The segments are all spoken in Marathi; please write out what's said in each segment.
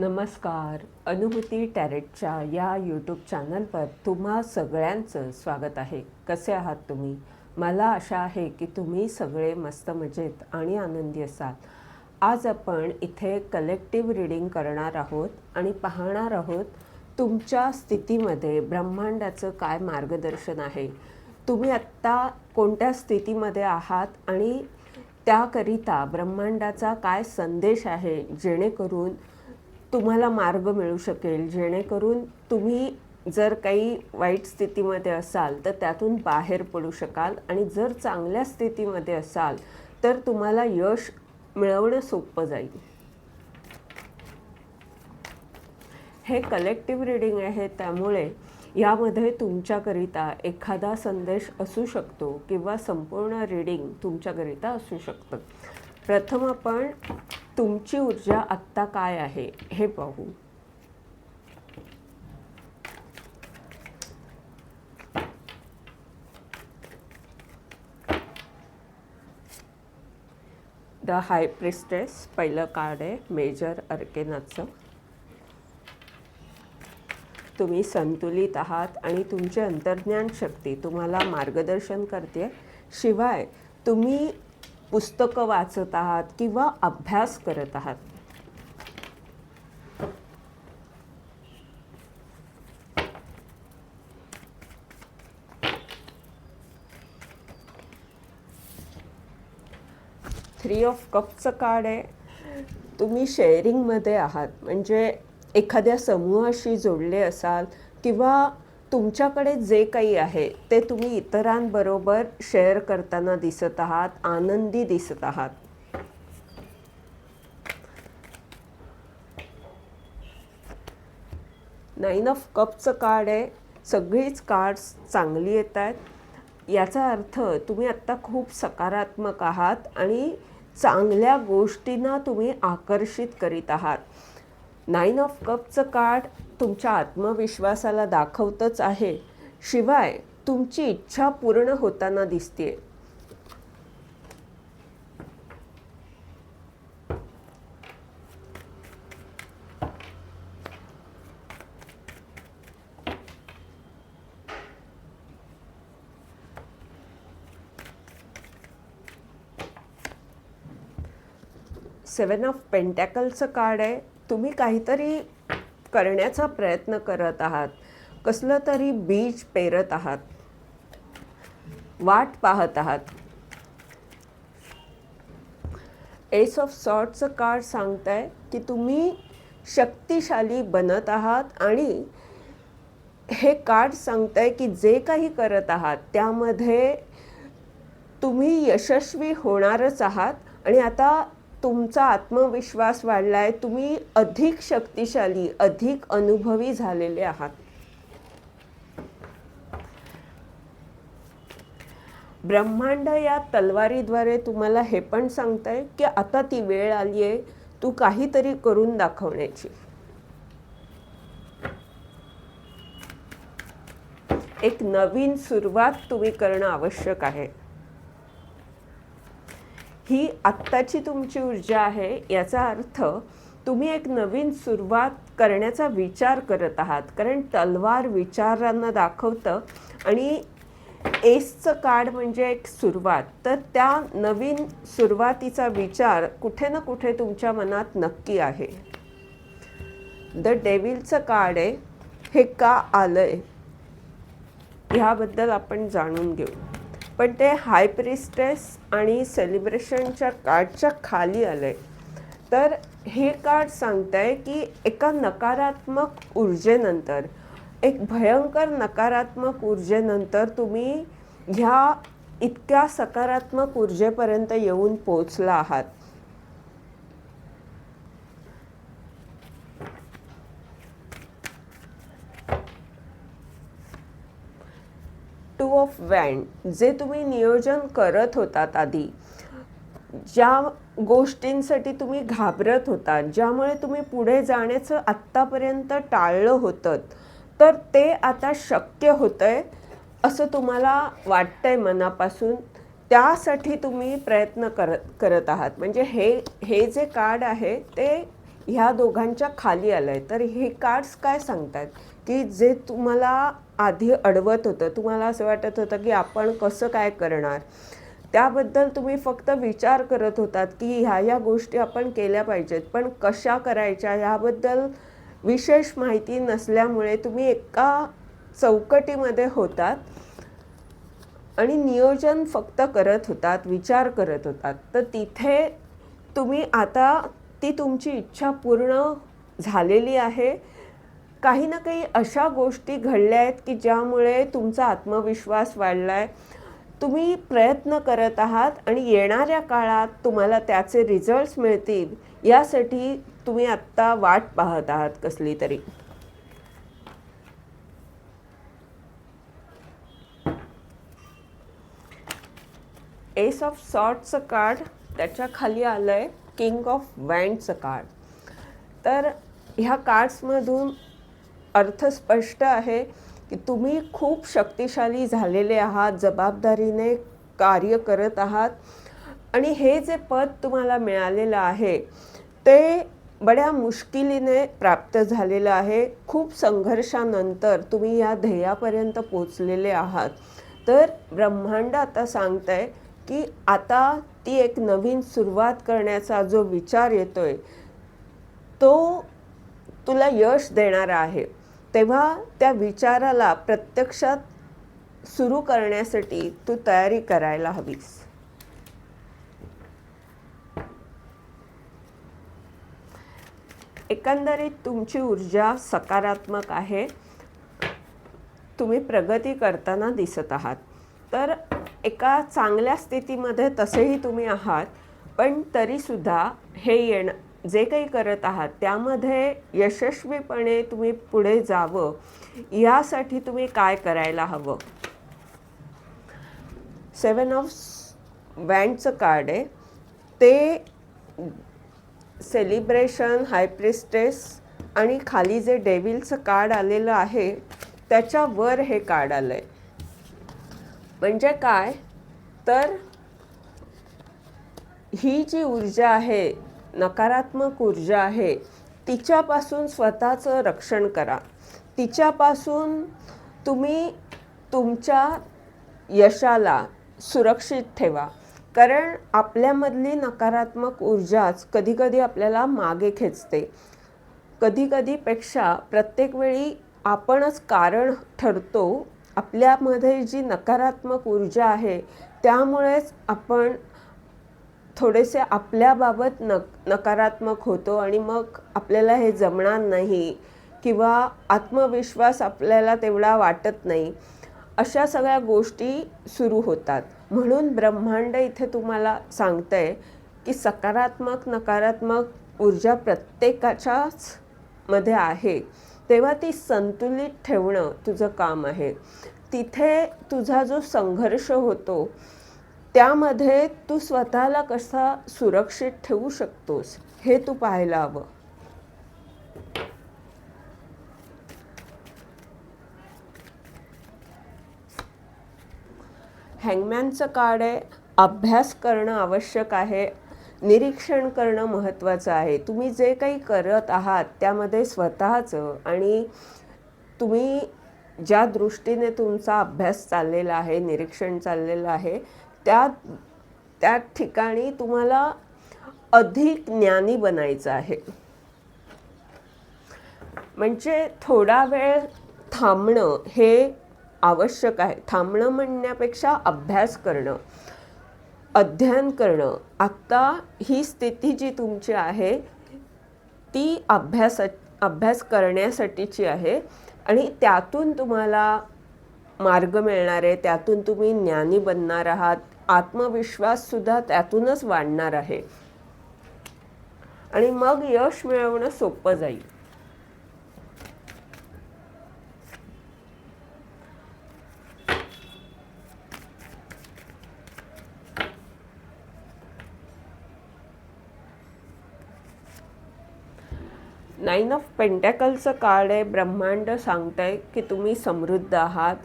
नमस्कार. अनुभूती टॅरेटच्या या यूट्यूब चॅनलवर तुम्हा सगळ्यांचं स्वागत आहे. कसे आहात तुम्ही? मला आशा आहे की तुम्ही सगळे मस्त मजेत आणि आनंदी असाल. आज आपण इथे कलेक्टिव्ह रिडिंग करणार आहोत आणि पाहणार आहोत तुमच्या स्थितीमध्ये ब्रह्मांडाचं काय मार्गदर्शन आहे. तुम्ही आत्ता कोणत्या स्थितीमध्ये आहात आणि त्याकरिता ब्रह्मांडाचा काय संदेश आहे जेणेकरून तुम्हाला मार्ग मिळू शकेल. जेणेकरून तुम्ही जर काही वाईट स्थितीमध्ये असाल तर त्यातून बाहेर पडू शकाल. आणि जर चांगल्या स्थितीमध्ये असाल तर तुम्हाला यश मिळवणं सोपं जाईल. हे कलेक्टिव्ह रिडिंग आहे. त्यामुळे यामध्ये तुमच्याकरिता एखादा संदेश असू शकतो किंवा संपूर्ण रिडिंग तुमच्याकरिता असू शकतं. प्रथम आपण तुमची ऊर्जा आत्ता काय आहे हे पाहू. द हाय प्रिस्टेस पहिलं कार्ड आहे मेजर अर्केनाचं तुम्ही संतुलित आहात आणि तुमची अंतर्ज्ञान शक्ती तुम्हाला मार्गदर्शन करते. शिवाय तुम्ही पुस्तकं वाचत आहात किंवा अभ्यास करत आहात? थ्री ऑफ कपचं कार्ड आहे. तुम्ही शेअरिंगमध्ये आहात. म्हणजे एखाद्या समूहाशी जोडले असाल किंवा तुमच्याकडे जे काही आहे ते तुम्ही इतरांबरोबर शेअर करताना दिसत आहात आनंदी दिसत आहात. नाईन ऑफ कपचं कार्ड आहे. सगळीच कार्ड्स चांगली येत आहेत. याचा अर्थ तुम्ही आत्ता खूप सकारात्मक आहात आणि चांगल्या गोष्टींना तुम्ही आकर्षित करीत आहात. नाईन ऑफ कपचं कार्ड तुमच्या आत्मविश्वासाला दाखवतच आहे. शिवाय तुमची इच्छा पूर्ण होताना दिसते सेवन ऑफ पेंटॅकलचं कार्ड आहे. तुम्ही काहीतरी करण्याचा प्रयत्न करत आहात. कसलं तरी बीज पेरत आहात. वाट पाहत आहात. एस ऑफ सॉर्टचं कार्ड सांगत आहे की तुम्ही शक्तिशाली बनत आहात आणि हे कार्ड सांगत आहे की जे काही करत आहात त्यामध्ये तुम्ही यशस्वी होणारच आहात. आणि आता तुमचा आत्मविश्वास वाढला आहे तुम्ही अधिक शक्तिशाली अधिक अनुभवी झालेले आहात. ब्रह्मांड या तलवारीद्वारे तुम्हाला हे पण सांगताय की आता ती वेळ आली आहे तू काहीतरी करून दाखवण्याची. एक नवीन सुरुवात तुम्ही करणं आवश्यक आहे. ही आत्ताची तुमची ऊर्जा आहे याचा अर्थ तुम्ही एक नवीन सुरुवात करण्याचा विचार करत आहात. कारण तलवार विचारांना दाखवतं आणि एसचं कार्ड म्हणजे एक सुरुवात. तर त्या नवीन सुरुवातीचा विचार कुठे ना कुठे तुमच्या मनात नक्की आहे. द डेव्हिलचं कार्ड आहे हे का आलं आहे ह्याबद्दल आपण जाणून घेऊ. पण ते हाय प्रिस्टेस आणि सेलिब्रेशनच्या कार्डच्या खाली आलं. आहे तर हे कार्ड सांगतं आहे की एका नकारात्मक ऊर्जेनंतर एक भयंकर नकारात्मक ऊर्जेनंतर तुम्ही ह्या इतक्या सकारात्मक ऊर्जेपर्यंत येऊन पोचला आहात. वॅन जे तुम्ही नियोजन करत होतात आधी ज्या गोष्टींसाठी तुम्ही घाबरत होता ज्यामुळे तुम्ही पुढे जाण्याचं आत्तापर्यंत टाळलं होतं तर ते आता शक्य होतं आहे असं तुम्हाला वाटतंय मनापासून? त्यासाठी तुम्ही प्रयत्न करत करत आहात. म्हणजे हे हे जे कार्ड आहे ते ह्या दोघांच्या खाली आलं आहे तर हे कार्ड्स काय सांगतात की जे तुम्हाला आधी अडवत होतं. तुम्हाला असं वाटत होतं की आपण कसं काय करणार? त्याबद्दल तुम्ही फक्त विचार करत होतात की ह्या ह्या गोष्टी आपण केल्या पाहिजेत. पण कशा करायच्या ह्याबद्दल विशेष माहिती नसल्यामुळे तुम्ही एका चौकटीमध्ये होतात आणि नियोजन फक्त करत होतात विचार करत होतात. तर तिथे तुम्ही आता ती तुमची इच्छा पूर्ण झालेली आहे. काही ना काही अशा गोष्टी घडल्या आहेत की ज्यामुळे तुमचा आत्मविश्वास वाढला आहे तुम्ही प्रयत्न करत आहात आणि येणाऱ्या काळात तुम्हाला त्याचे रिझल्ट्स मिळतील यासाठी तुम्ही आत्ता वाट पाहत आहात कसली तरी. एस ऑफ सॉर्टचं कार्ड त्याच्याखाली आलं आहे किंग ऑफ वँडचं कार्ड तर ह्या कार्ड्समधून अर्थ स्पष्ट आहे की तुम्ही खूप शक्तिशाली झालेले आहात जबाबदारीने कार्य करत आहात. आणि हे जे पद तुम्हाला मिळालेलं आहे ते बड्या मुश्किलीने प्राप्त झालेलं आहे. खूप संघर्षानंतर तुम्ही या ध्येयापर्यंत पोचलेले आहात. तर ब्रह्मांड आता सांगत आहे की आता ती एक नवीन सुरुवात करण्याचा जो विचार येतोय तो तुला यश देणारा आहे. तेव्हा त्या विचाराला प्रत्यक्षात सुरू करण्यासाठी तू तयारी करायला हवीस. एकंदरीत तुमची ऊर्जा सकारात्मक आहे. तुम्ही प्रगती करताना दिसत आहात. तर एका चांगल्या स्थितीमध्ये तसेही तुम्ही आहात पण तरीसुद्धा हे येणं जे काही करत आहात त्यामध्ये यशस्वीपणे तुम्ही पुढे जावं. यासाठी तुम्ही काय करायला हवं? सेवन ऑफ वँडचं कार्ड आहे. ते सेलिब्रेशन हायप्रिस्टेस आणि खाली जे डेव्हिलचं कार्ड आलेलं आहे त्याच्यावर हे कार्ड आलं आहे म्हणजे काय? तर ही जी ऊर्जा आहे नकारात्मक ऊर्जा आहे तिच्यापासून स्वतःचं रक्षण करा. तिच्यापासून तुम्ही तुमच्या यशाला सुरक्षित ठेवा. कारण आपल्यामधली नकारात्मक ऊर्जाच कधीकधी आपल्याला मागे खेचते. कधीकधीपेक्षा प्रत्येक वेळी आपणच कारण ठरतो. आपल्यामध्ये जी नकारात्मक ऊर्जा आहे त्यामुळेच आपण थोडेसे आपल्याबाबत न नकारात्मक होतो आणि मग आपल्याला हे जमणार नाही किंवा आत्मविश्वास आपल्याला तेवढा वाटत नाही अशा सगळ्या गोष्टी सुरू होतात. म्हणून ब्रह्मांड इथे तुम्हाला सांगतंय की सकारात्मक नकारात्मक ऊर्जा प्रत्येकाच्याच मध्ये आहे. तेव्हा ती संतुलित ठेवणं तुझं काम आहे. तिथे तुझा जो संघर्ष होतो त्यामध्ये तू स्वतःला कसा सुरक्षित ठेवू शकतोस हे तू पाहायला हवं. हँगमॅनचं कार्ड आहे अभ्यास करणं आवश्यक आहे निरीक्षण करणं महत्त्वाचं आहे. तुम्ही जे काही करत आहात त्यामध्ये स्वतःचं आणि तुम्ही ज्या दृष्टीने तुमचा अभ्यास चाललेला आहे निरीक्षण चाललेलं आहे त्या त्या ठिकाणी तुम्हाला अधिक ज्ञानी बनायचं आहे. म्हणजे थोडा वेळ थांबणं हे आवश्यक आहे. थांबणं म्हणण्यापेक्षा अभ्यास करणं अध्ययन करणं. आत्ता ही स्थिती जी तुमची आहे ती अभ्यासा अभ्यास करण्यासाठीची आहे आणि त्यातून तुम्हाला मार्ग मिळणार आहे त्यातून तुम्ही ज्ञानी बनणार आहात. आत्मविश्वाससुद्धा त्यातूनच वाढणार आहे. आणि मग यश मिळवणं सोपं जाईल. नाईन ऑफ पेंटॅकलचं कार्ड आहे. ब्रह्मांड सांगतंय की तुम्ही समृद्ध आहात.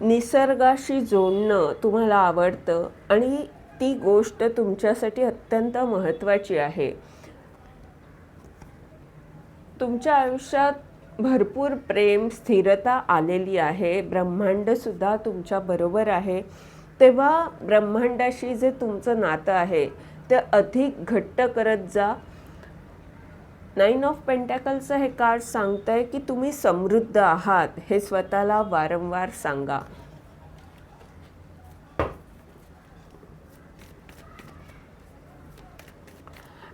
निसर्गाशी जोडणं तुम्हाला आवडतं आणि ती गोष्ट तुमच्यासाठी अत्यंत महत्त्वाची आहे. तुमच्या आयुष्यात भरपूर प्रेम स्थिरता आलेली आहे. ब्रह्मांडसुद्धा तुमच्या बरोबर आहे. तेव्हा ब्रह्मांडाशी जे तुमचं नातं आहे ते अधिक घट्ट करत जा. नाईन ऑफ पेंटॅकलचं हे कार्ड सांगतंय की तुम्ही समृद्ध आहात हे स्वतःला वारंवार सांगा.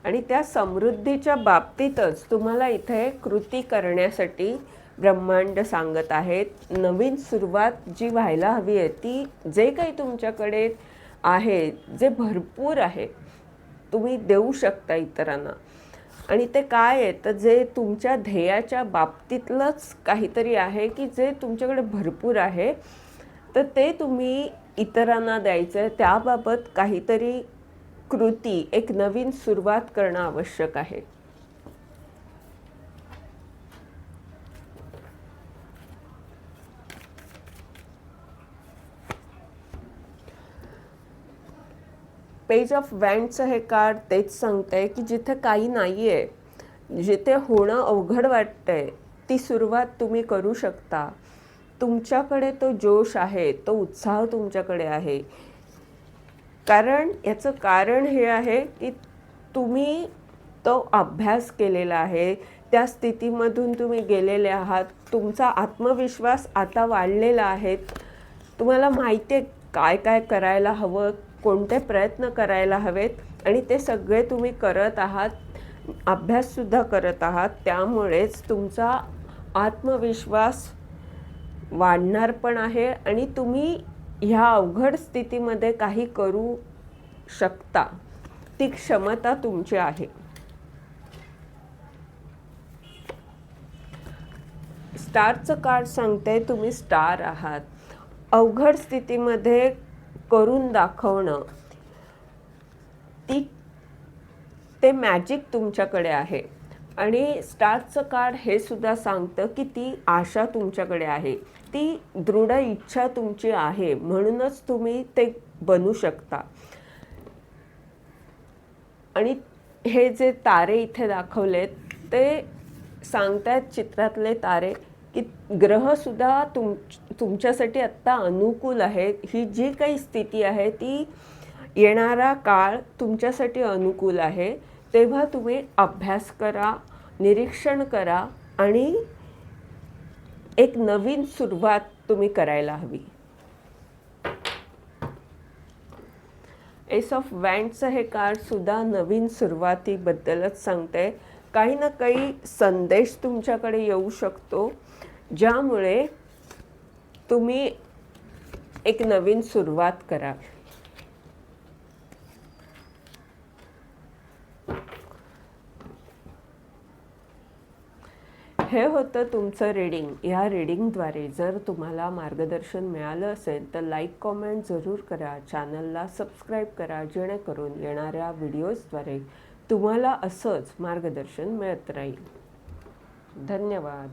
आणि त्या समृद्धीच्या बाबतीतच तुम्हाला इथे कृती करण्यासाठी ब्रह्मांड सांगत आहेत. नवीन सुरुवात जी व्हायला हवी आहे ती जे काही तुमच्याकडे आहे जे भरपूर आहे तुम्ही देऊ शकता इतरांना. आणि ते काय आहे? तर जे तुमच्या ध्येयाच्या बाबतीतलंच काहीतरी आहे की जे तुमच्याकडे भरपूर आहे तर ते तुम्ही इतरांना द्यायचं आहे त्याबाबत काहीतरी कृती एक नवीन सुरुवात करणं आवश्यक आहे. पेज ऑफ वँडचं हे कार्ड तेच सांगतंय की जिथे काही नाही आहे जिथे होणं अवघड वाटतंय ती सुरुवात तुम्ही करू शकता. तुमच्याकडे तो जोश आहे तो उत्साह तुमच्याकडे आहे. कारण याचं कारण हे आहे की तुम्ही तो अभ्यास केलेला आहे त्या स्थितीमधून तुम्ही गेलेले आहात तुमचा आत्मविश्वास आता वाढलेला आहे. तुम्हाला माहिती आहे काय काय करायला हवं कोणते प्रयत्न करायला हवेत आणि ते सगळे तुम्ही करत आहात अभ्याससुद्धा करत आहात त्यामुळेच तुमचा आत्मविश्वास वाढणार पण आहे आणि तुम्ही ह्या अवघड स्थितीमध्ये काही करू शकता. ती क्षमता तुमची आहे. स्टारचं कार्ड सांगते तुम्ही स्टार आहात. अवघड स्थितीमध्ये करून दाखवणं ती ते मॅजिक तुमच्याकडे आहे. आणि स्टारचं कार्ड हे सुद्धा सांगतं की ती आशा तुमच्याकडे आहे. ती दृढ इच्छा तुमची आहे म्हणूनच तुम्ही ते बनू शकता. आणि हे जे तारे इथे दाखवलेत ते सांगतायत चित्रातले तारे की ग्रहसुद्धा तुम तुमच्यासाठी आत्ता अनुकूल आहेत ही जी काही स्थिती आहे ती येणारा काळ तुमच्यासाठी अनुकूल आहे. तेव्हा तुम्ही अभ्यास करा निरीक्षण करा आणि एक नवीन सुरुवात तुम्ही करायला हवी. एस ऑफ वँडचं हे कार्डसुद्धा नवीन सुरुवातीबद्दलच सांगते काही ना काही संदेश तुमच्याकडे येऊ शकतो. ज्यामुळे तुम्ही एक नवीन सुरुवात करा. हे होतं तुमचं रीडिंग या रीडिंगद्वारे जर तुम्हाला मार्गदर्शन मिळालं असेल तर लाईक कॉमेंट जरूर करा. चॅनलला सबस्क्राईब करा जेणेकरून येणाऱ्या व्हिडिओजद्वारे तुम्हाला असंच मार्गदर्शन मिळत राहील. धन्यवाद.